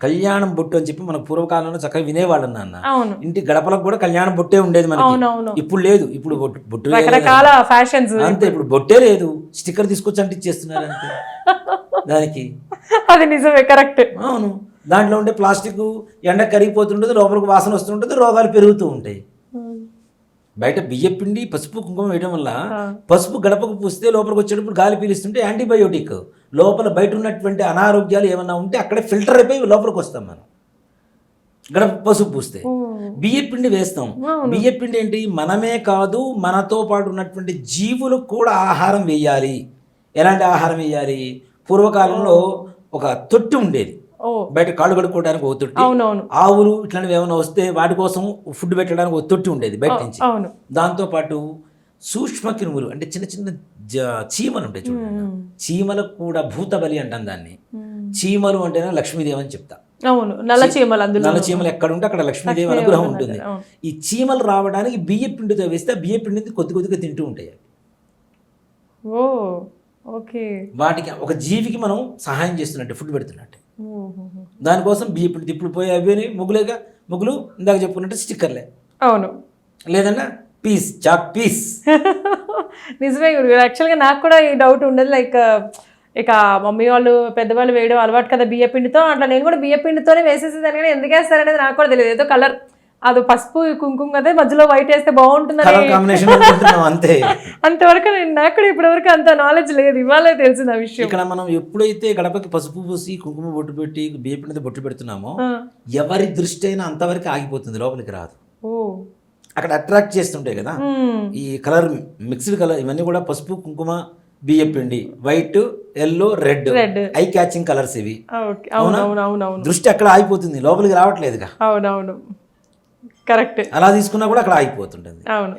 కళ్యాణం బొట్టు అని చెప్పి మనకు పూర్వకాలంలో చక్కగా వినేవాళ్ళం నాన్న. ఇంటి గడపలకు కూడా కళ్యాణం బొట్టే ఉండేది మనకి. ఇప్పుడు లేదు. ఇప్పుడు బొట్టు. రకరకాల ఫ్యాషన్స్ అంతే ఇప్పుడు బొట్టే లేదు. స్టిక్కర్ తీసుకొచ్చి అంటే ఇచ్చేస్తున్నారు అంతే. దానికి. అది నిజమే కరెక్ట్. అవును. దాంట్లో ఉండే ప్లాస్టిక్ ఎండ కరిగిపోతుంటుంది లోపలికి వాసన వస్తుంటుంది రోగాలు పెరుగుతూ ఉంటాయి. బయట బియ్య పిండి పసుపు కుంకుమ వేయడం వల్ల పసుపు గడపకు పూస్తే లోపలికి వచ్చేటప్పుడు గాలి పీలుస్తుంటే యాంటీబయోటిక్. లోపల బయట ఉన్నటువంటి అనారోగ్యాలు ఏమన్నా ఉంటే అక్కడే ఫిల్టర్ అయిపోయి లోపలికి వస్తాం మనం. గడప పసుపు పూస్తే. బియ్య పిండి వేస్తాం. బియ్య పిండి ఏంటి? మనమే కాదు మనతో పాటు ఉన్నటువంటి జీవులకు కూడా ఆహారం వేయాలి. ఎలాంటి ఆహారం వేయాలి? పూర్వకాలంలో ఒక తొట్టి ఉండేది. బయట కాళ్ళు కడుక్కోవడానికి ఒక తొట్టి. ఆవులు ఇట్లాంటివి ఏమైనా వస్తే వాటి కోసం ఫుడ్ పెట్టడానికి ఒక తొట్టి ఉండేది బయట నుంచి. దాంతోపాటు సూక్ష్మ క్రిములు అంటే చిన్న చిన్న చీమలు ఉంటాయి చూడండి చీమలకు కూడా భూతబలి అంటాం దాన్ని. చీమలు అంటేనే లక్ష్మీదేవి అని చెప్తా. అవును నల్ల చీమలు అందులో నల్ల చీమలు ఎక్కడ ఉంటే అక్కడ లక్ష్మీదేవి అనుగ్రహం ఉంటుంది. ఈ చీమలు రావడానికి బియ్య పిండితో వేస్తే బియ్య పిండిని కొద్ది కొద్దిగా తింటూ ఉంటాయి. Oh okay. వాటికి ఒక జీవికి మనం సహాయం చేస్తున్నట్టు ఫుడ్ పెడుతున్నట్టు. దానికోసం బియ్య పిండి ఇప్పుడు పోయి అవి ముగ్గులేగా ముగ్గులు ఇందాక చెప్పుకున్నట్టు స్టిక్కర్లే. అవును. లేదన్నా పీస్ చాక్ పీస్. నిజమే గురు యాక్చువల్గా నాకు కూడా ఈ డౌట్ ఉండదు. లైక్ ఇక మమ్మీ వాళ్ళు పెద్దవాళ్ళు వేయడం అలవాటు కదా బియ్య పిండితో. అట్లా నేను కూడా బియ్య పిండితోనే వేసేసేదాన్ని కానీ ఎందుకు వేస్తారనేది నాకు కూడా తెలియదు. ఏదో కలర్ అది పసుపు కుంకుమ కదా మధ్యలో వైట్ వేస్తే అనుకుంటున్నాం అంతే. అంతవరకు నేను నాకు కూడా ఇప్పటివరకు అంత నాలెడ్జ్ లేదు. ఇవాళే తెలిసింది ఆ విషయం. ఇక్కడ మనం ఎప్పుడైతే గడపకి పసుపు పూసి కుంకుమ బొట్టు పెట్టి బియ్య పిండితో బొట్టు పెడుతున్నామో. ఎవరి దృష్టి అయినా అంతవరకు ఆగిపోతుంది లోపలికి రాదు. ఓ. అక్కడ అట్రాక్ట్ చేస్తుంటాయి కదా. ఈ కలర్ మిక్స్డ్ కలర్ ఇవన్నీ కూడా పసుపు కుంకుమ బియ్య పిండి white yellow red red. Eye catching colours ఇవి. దృష్టి అక్కడ ఆగిపోతుంది. లోపలికి రావట్లేదుగా. అవునవును. కరెక్ట్. అలా తీసుకున్నా కూడా అక్కడ ఆగిపోతుంటుంది. అవును.